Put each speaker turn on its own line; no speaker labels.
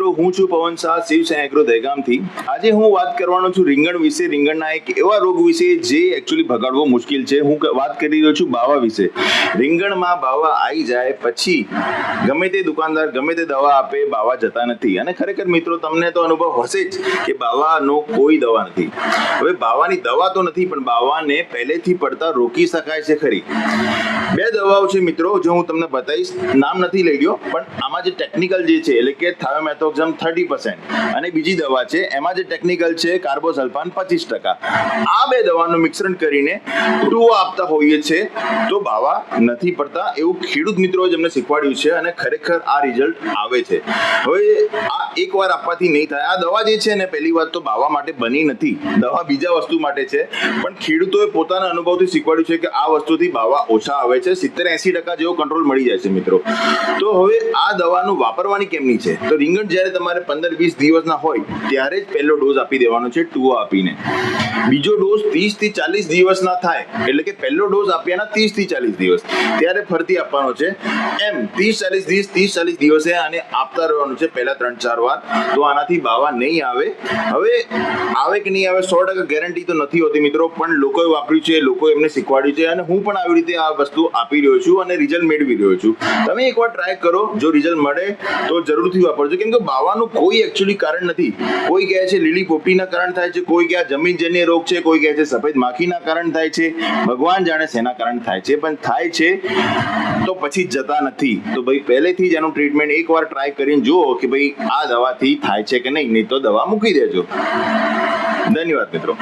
હું છું પવન શાહ, શિવ એગ્રો દહેગામથી. આજે હું વાત કરવાનો છું રીંગણ વિશે. રીંગણના એક એવા રોગ વિશે જે એકચ્યુઅલી ભગાડવો મુશ્કેલ છે. હું વાત કરી રહ્યો છું બાવા વિશે. રીંગણમાં બાવા આવી જાય પછી ગમે તે દુકાનદાર ગમે તે દવા આપે, બાવા જતા નથી. અને ખરેખર મિત્રો, તમને તો અનુભવ હશે જ કે બાવાનો કોઈ દવા નથી. હવે બાવાની દવા તો નથી, પણ બાવાને પહેલેથી પડતા રોકી શકાય છે ખરી. બે દવાઓ છે મિત્રો, જો હું તમને બતાવીશ. નામ નથી લઈ ગયો પણ આમાં જે ટેકનિકલ જે છે, એટલે કે થાયોમેથોક્ઝમ થર્ટી પર્સન્ટ અને બીજી દવા છે, એમાં જે ટેકનિકલ છે કાર્બોસલ્ફાન પચીસ ટકા. આ બે દવાનું મિશ્રણ કરીને ટુઓ આપતા હોઈએ છે, તો બાવા નથી પડતા. એવું ખેડૂત મિત્રો જ અમને શીખવાડ્યું છે અને ખરેખર આ રિઝલ્ટ આવે છે. હવે આ એકવાર આપવાથી નહીં થાય. આ દવા જે છે ને, પહેલી વાત તો બાવા માટે બની નથી. દવા બીજા વસ્તુ માટે છે. પણ ખેડૂતોએ પોતાના અનુભવથી શીખવાડ્યું છે કે આ વસ્તુથી બાવા ઓછા આવે છે. સિત્તેર એસી ટકા જેવો કંટ્રોલ મળી જાય છે મિત્રો. તો હવે આ દવાનું વાપરવાની કેમની છે? તો રીંગણ જ્યારે તમારે પંદર વીસ દિવસના હોય, ત્યારે જ પહેલો ડોઝ આપી દેવાનો છે ટુ આપીને. બીજો ડોઝ ત્રીસથી ચાલીસ દિવસના થાય, એટલે કે પહેલો ડોઝ આપ્યાના ત્રીસથી ચાલીસ દિવસ. ત્યારે ફરતી આપવાનો છે, એમ, ત્રીસ ચાલીસ દિવસ, ત્રીસ ચાલીસ દિવસે આને આપતા રહેવાનું છે, પહેલા ત્રણ ચાર વાર. તો આનાથી બાવા નહીં આવે. હવે આવે કે નહીં આવે, સો ટકા ગેરંટી તો નથી હોતી મિત્રો, પણ લોકોએ વાપર્યું છે, લોકોએ એમને શીખવાડ્યું છે, અને હું પણ આવી રીતે આ વસ્તુ આપી રહ્યો છું અને રિઝલ્ટ મેળવી રહ્યો છું. તમે એકવાર ટ્રાય કરો, જો રિઝલ્ટ મળે, તો જરૂરથી વાપરજો. કેમ કે બાવાનું કોઈ એકચ્યુઅલી કારણ નથી. કોઈ કહે છે લીલી પોપટીના કારણ થાય છે, કોઈ કહે જમીન જન્ય રોગ છે, કોઈ કહે છે સફેદ માખીના કારણ થાય છે. ભગવાન જાણે શેના કારણ થાય છે, પણ થાય છે તો પછી જતા નથી. તો ભાઈ પહેલેથી જ એનું ટ્રીટમેન્ટ એકવાર ટ્રાય કરીને જુઓ કે ભાઈ આ દવાથી થાય છે કે નહીં નહીં તો દવા મૂકી દેજો. ધન્યવાદ મિત્રો.